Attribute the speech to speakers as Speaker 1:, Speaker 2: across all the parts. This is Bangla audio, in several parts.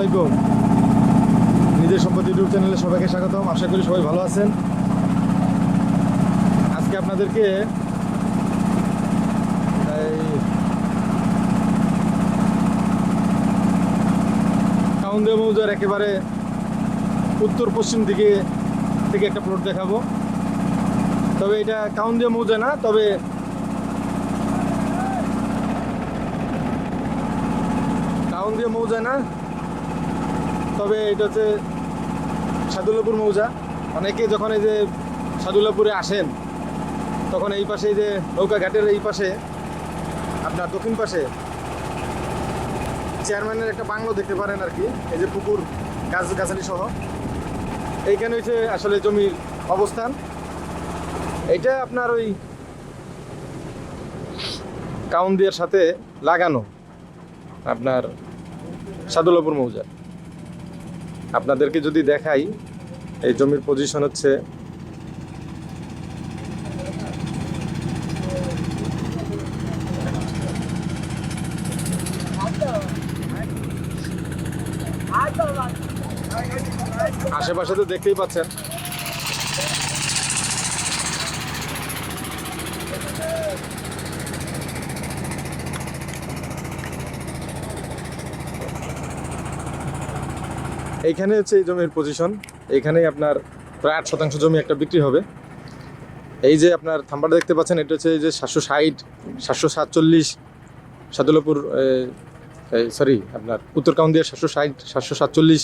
Speaker 1: আলাইকুম। নিজের সম্পত্তি ইউটিউব চ্যানেলে সবাইকে স্বাগতম। আশা করি সবাই ভালো আছেন। আজকে আপনাদেরকে এই কাউন্দিয়া মৌজার একেবারে উত্তর পশ্চিম দিকে থেকে একটা প্লট দেখাবো। তবে এটা কাউন্দিয়া মৌজা না, তবে কাউন্দিয়া মৌজা না। তবে এটা হচ্ছে সাদুল্লাপুর মৌজা। অনেকে যখন এই যে সাদুল্লাপুরে আসেন, তখন এই পাশে যে নৌকা ঘাটের এই পাশে, আপনার দক্ষিণ পাশে, চেয়ারম্যানের একটা বাংলো দেখতে পারেন আর কি, এই যে পুকুর, গাছ গাছালি সহ। এইখানে হচ্ছে আসলে জমির অবস্থান। এইটা আপনার ওই কাউন্দিয়ার সাথে লাগানো, আপনার সাদুল্লাপুর মৌজা। আপনাদেরকে যদি দেখাই এই জমির পজিশন হচ্ছে আশেপাশে তো দেখতেই পাচ্ছেন। এইখানে হচ্ছে এই জমির পজিশন এইখানেই আপনার প্রায় আট শতাংশ জমি একটা বিক্রি হবে। এই যে আপনার থাম্বার দেখতে পাচ্ছেন, এটা হচ্ছে এই যে সাতশো ষাট, সাতশো সাতচল্লিশ সাদুল্লাপুর সরি আপনার উত্তর কাউন্দিয়া সাতশো ষাট, সাতশো সাতচল্লিশ,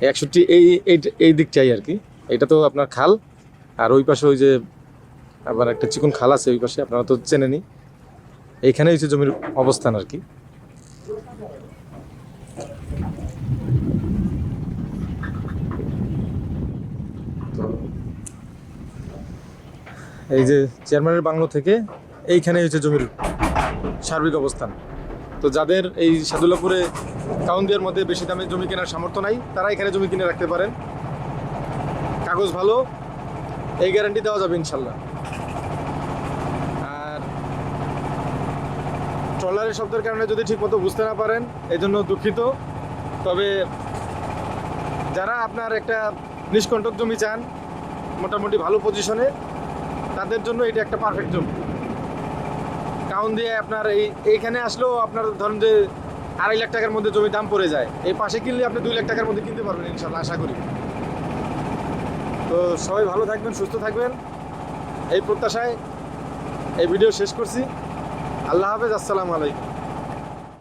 Speaker 1: একষট্টি, এই, এই- এই দিক চাই আর কি। এটা তো আপনার খাল, আর ওই পাশে ওই যে আবার একটা চিকন খাল আছে, ওই পাশে আপনারা তো চেনেনি এইখানে হচ্ছে জমির অবস্থান আর কি। এই যে চেয়ারম্যানের বাংলো থেকে এইখানে হচ্ছে জমির সার্বিক অবস্থান। তো যাদের এই সাদুল্লাপুরে কাউন্দিয়ার মধ্যে বেশি দামে জমি কেনার সামর্থ্য নাই, তারা এখানে জমি কিনে রাখতে পারেন। কাগজ ভালো, এই গ্যারান্টি দেওয়া যাবে ইনশাল্লাহ। আর ট্রলারের শব্দের কারণে যদি ঠিকমতো বুঝতে না পারেন এই জন্য দুঃখিত। তবে যারা আপনার একটা নিষ্কণ্টক জমি চান, মোটামুটি ভালো পজিশনে তাদের জন্য এটা একটা পারফেক্ট জমি। কাউন দিয়ে আপনার এই এইখানে আসলেও আপনার ধরুন যে আড়াই লাখ টাকার মধ্যে জমি দাম পড়ে যায়। এই পাশে কিনলে আপনি দুই লাখ টাকার মধ্যে কিনতে পারবেন ইনশাল্লাহ, আশা করি। তো সবাই ভালো থাকবেন, সুস্থ থাকবেন। এই প্রত্যাশায় এই ভিডিও শেষ করছি। আল্লাহ হাফেজ, আসসালামু আলাইকুম।